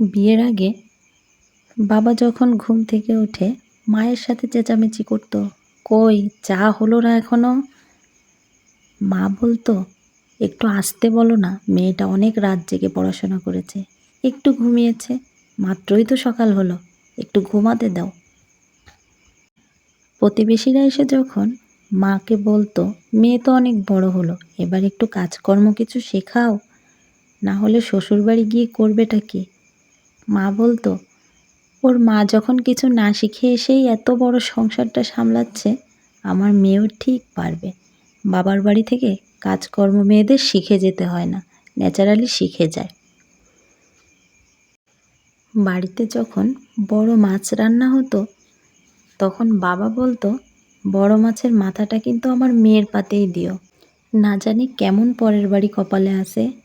বিয়ের আগে বাবা যখন ঘুম থেকে উঠে মায়ের সাথে চেঁচামেচি করতো, কই, চা হলো না এখনও মা বলতো, একটু আসতে বলো না, মেয়েটা অনেক রাত জেগে পড়াশোনা করেছে, একটু ঘুমিয়েছে, মাত্রই তো সকাল হলো, একটু ঘুমাতে দাও। প্রতিবেশীরা এসে যখন মাকে বলতো, মেয়ে তো অনেক বড় হলো, এবার একটু কাজকর্ম কিছু শেখাও, না হলে শ্বশুরবাড়ি গিয়ে করবেটা কি? মা বলতো, ওর মা যখন কিছু না শিখে এসেই এত বড় সংসারটা সামলাচ্ছে, আমার মেয়েও ঠিক পারবে। বাবার বাড়ি থেকে কাজকর্ম মেয়েদের শিখে যেতে হয় না, ন্যাচারালি শিখে যায়। বাড়িতে যখন বড় মাছ রান্না হতো, তখন বাবা বলতো, বড় মাছের মাথাটা কিন্তু আমার মেয়ের পাতেই দিও। না জানি কেমন পরের বাড়ি কপালে আসে।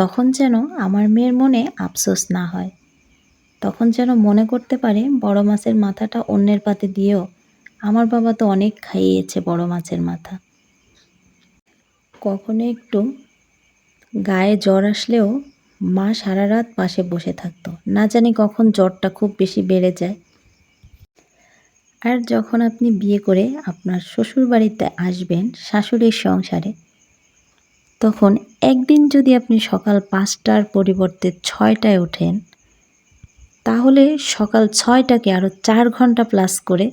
তখন যেন আমার মেয়ের মনে আফসোস না হয়। তখন যেন মনে করতে পারে বড় মাছের মাথাটা অন্যের পাতে দিয়েও আমার বাবা তো অনেক খাইয়েছে বড় মাছের মাথা। কখনো একটু গায়ে জ্বর আসলেও মা সারা রাত পাশে বসে থাকতো। না জানি কখন জ্বরটা খুব বেশি বেড়ে যায়। আর যখন আপনি বিয়ে করে আপনার শ্বশুর বাড়িতে আসবেন, শাশুড়ির সংসারে তখন একদিন যদি আপনি সকাল পাঁচটার পরিবর্তে ছয়টায় ওঠেন, তাহলে সকাল ছয়টাকে আরও চার ঘণ্টা প্লাস করে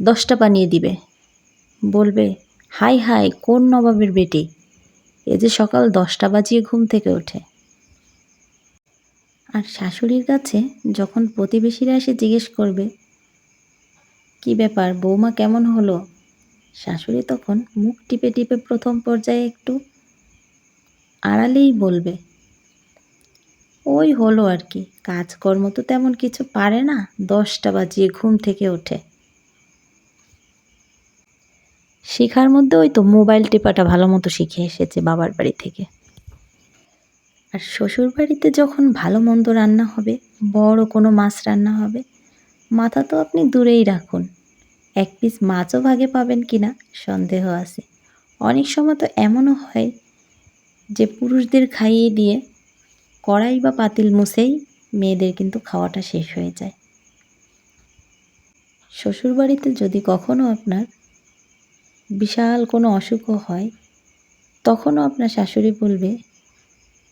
দশটা বানিয়ে দিবে। বলবে, হাই হাই, কোন নবাবের বেটি? এ যে সকাল দশটা বাজিয়ে ঘুম থেকে ওঠে। আর শাশুড়ির কাছে যখন প্রতিবেশীরা এসে জিজ্ঞেস করবে, কি ব্যাপার, বৌমা কেমন হলো? শাশুড়ি তখন মুখ টিপে টিপে প্রথম পর্যায়ে একটু আড়ালেই বলবে। ওই হলো আর কি, কাজকর্ম তো তেমন কিছু পারে না, দশটা বাজিয়ে ঘুম থেকে ওঠে। শেখার মধ্যে ওই তো মোবাইল টেপাটা ভালো মতো শিখে এসেছে বাবার বাড়ি থেকে। আর শ্বশুর বাড়িতে যখন ভালো মন্দ রান্না হবে, বড় কোনো মাছ রান্না হবে, মাথা তো আপনি দূরেই রাখুন। এক পিস মাছও ভাগে পাবেন কি না সন্দেহ আছে। অনেক সময় তো এমনও হয় যে পুরুষদের খাইয়ে দিয়ে কড়াই বা পাতিল মুছেই মেয়েদের কিন্তু খাওয়াটা শেষ হয়ে যায়। শ্বশুরবাড়িতে যদি কখনও আপনার বিশাল কোনো অসুখও হয়, তখনও আপনার শাশুড়ি বলবে,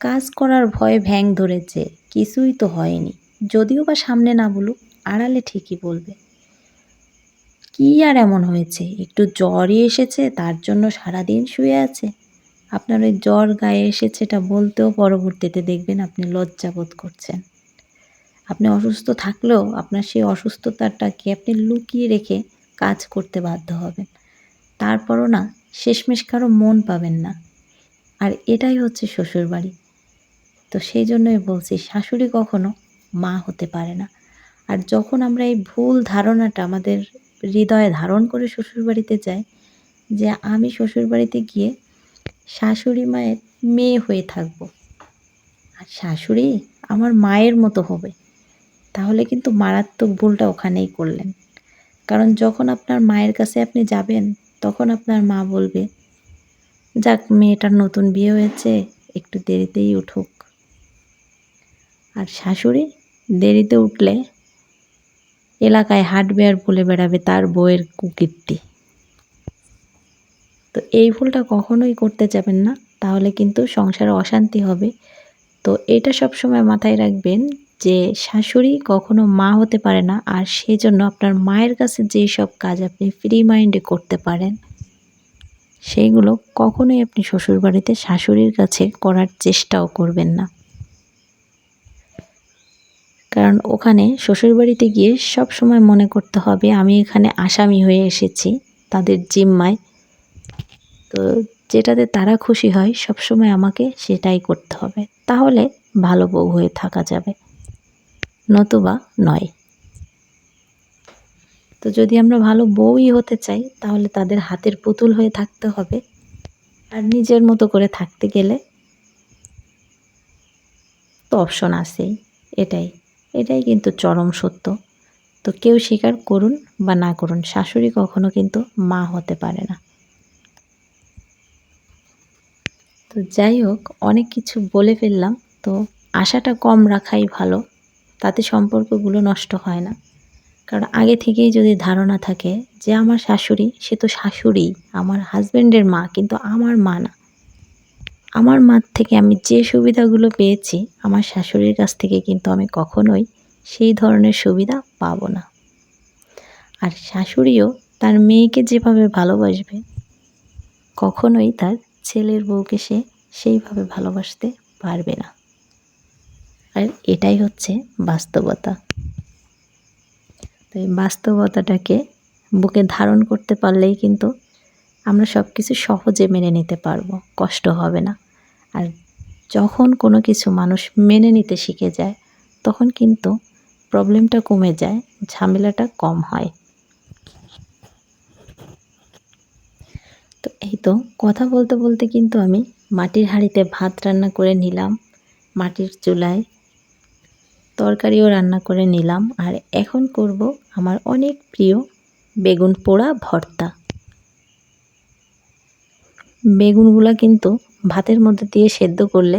কাজ করার ভয়ে ভ্যাং ধরেছে, কিছুই তো হয়নি। যদিও বা সামনে না বলুক, আড়ালে ঠিকই বলবে। কী আর এমন হয়েছে? একটু জ্বরই এসেছে, তার জন্য সারাদিন শুয়ে আছে। আপনার ওই জ্বর গায়ে এসেছে এটা বলতেও পরবর্তীতে দেখবেন আপনি লজ্জা বোধ করছেন। আপনি অসুস্থ থাকলেও আপনার সেই অসুস্থতাটাকে আপনি লুকিয়ে রেখে কাজ করতে বাধ্য হবেন। তারপরও না, শেষমেশ কারও মন পাবেন না। আর এটাই হচ্ছে শ্বশুরবাড়ি। তো সেই জন্যই বলছি, শাশুড়ি কখনো মা হতে পারে না। আর যখন আমরা এই ভুল ধারণাটা আমাদের হৃদয়ে ধারণ করে শ্বশুরবাড়িতে যাই, যে আমি শ্বশুরবাড়িতে গিয়ে শাশুড়ি মায়ের মেয়ে হয়ে থাকব। আর শাশুড়ি আমার মায়ের মতো হবে। তাহলে কিন্তু মারাত্মক ভুলটা ওখানেই করলেন। কারণ যখন আপনার মায়ের কাছে আপনি যাবেন, তখন আপনার মা বলবে, যাক, মেয়েটার নতুন বিয়ে হয়েছে, একটু দেরিতেই উঠুক। আর শাশুড়ি দেরিতে উঠলে এলাকায় হাঁটবে আর বলে বেড়াবে তার বউয়ের কুকীর্তি। তো এই ভুলটা কখনোই করতে যাবেন না, তাহলে কিন্তু সংসারে অশান্তি হবে। তো এটা সবসময় মাথায় রাখবেন যে শাশুড়ি কখনো মা হতে পারে না, আর সেই জন্য আপনার মায়ের কাছে যেই সব কাজ আপনি ফ্রি মাইন্ডে করতে পারেন, সেইগুলো কখনোই আপনি শ্বশুরবাড়িতে শাশুড়ির কাছে করার চেষ্টাও করবেন না। কারণ ওখানে শ্বশুরবাড়িতে গিয়ে সব সময় মনে করতে হবে, আমি এখানে আসামি হয়ে এসেছি, তাদের জিম্মায় তো যেটাতে তারা খুশি হয় সব সময় আমাকে সেটাই করতে হবে। তাহলে ভালো বউ হয়ে থাকা যাবে। নতুবা নয়। তো যদি আমরা ভালো বউই হতে চাই, তাহলে তাদের হাতের পুতুল হয়ে থাকতে হবে। আর নিজের মতো করে থাকতে গেলে তো অপশন আছেই। এটাই। এটাই কিন্তু চরম সত্য। তো কেউ স্বীকার করুন বা না করুন, শাশুড়ি কখনো কিন্তু মা হতে পারে না। তো যাই হোক, অনেক কিছু বলে ফেললাম। তো আশাটা কম রাখাই ভালো, তাতে সম্পর্কগুলো নষ্ট হয় না। কারণ আগে থেকেই যদি ধারণা থাকে যে আমার শাশুড়ি, সে তো শাশুড়ি আমার হাজব্যান্ডের মা, কিন্তু আমার মা না। আমার মার থেকে আমি যে সুবিধাগুলো পেয়েছি, আমার শাশুড়ির কাছ থেকে কিন্তু আমি কখনোই সেই ধরনের সুবিধা পাবো না। আর শাশুড়িও তার মেয়েকে যেভাবে ভালোবাসবে, কখনোই তার ছেলের বউকে সে সেইভাবে ভালোবাসতে পারবে না। আর এটাই হচ্ছে বাস্তবতা। তো এই বাস্তবতাটাকে বুকে ধারণ করতে পারলেই কিন্তু আমরা সব কিছু সহজে মেনে নিতে পারব, কষ্ট হবে না। আর যখন কোনো কিছু মানুষ মেনে নিতে শিখে যায়, তখন কিন্তু প্রবলেমটা কমে যায়, ঝামেলাটা কম হয়। এই কথা বলতে বলতে কিন্তু আমি মাটির হাঁড়িতে ভাত রান্না করে নিলাম, মাটির চুলায় তরকারিও রান্না করে নিলাম। আর এখন করব আমার অনেক প্রিয় বেগুন পোড়া ভর্তা। বেগুনগুলো কিন্তু ভাতের মধ্যে দিয়ে সেদ্ধ করলে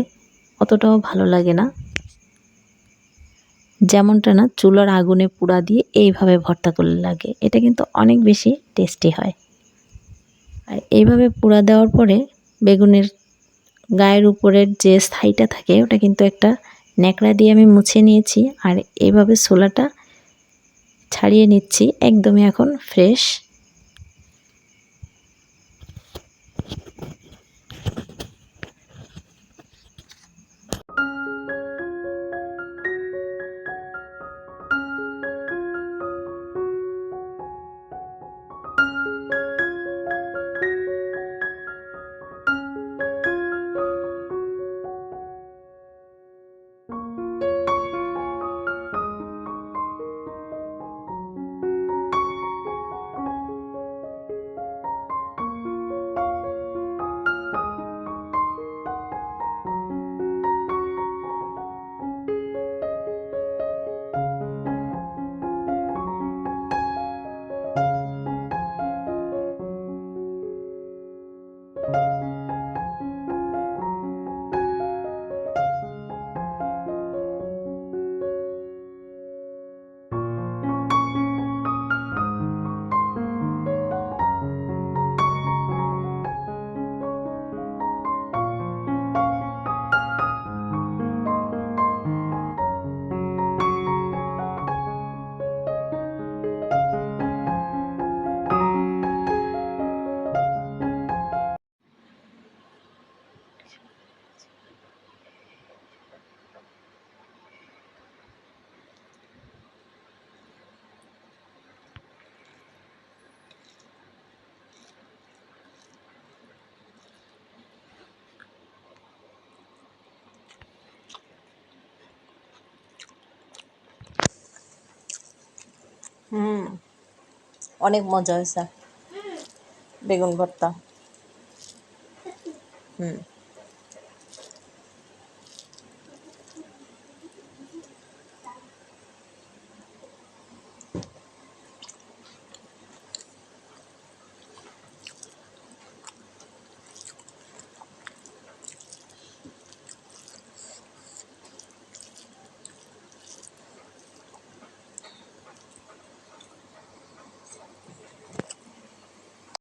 অতটাও ভালো লাগে না। যেমনটা না, চুলার আগুনে পোড়া দিয়ে এইভাবে ভর্তা করলে লাগে। এটা কিন্তু অনেক বেশি টেস্টি হয়। আর এইভাবে পোড়া দেওয়ার পরে বেগুনের গায়ের উপরের যে স্থায়ীটা থাকে, ওটা কিন্তু একটা ন্যাকড়া দিয়ে আমি মুছে নিয়েছি। আর এইভাবে ছোলাটা ছাড়িয়ে নিচ্ছি, একদমই এখন ফ্রেশ হুম। অনেক মজা হয়েছে। বেগুন ভর্তা। হুম।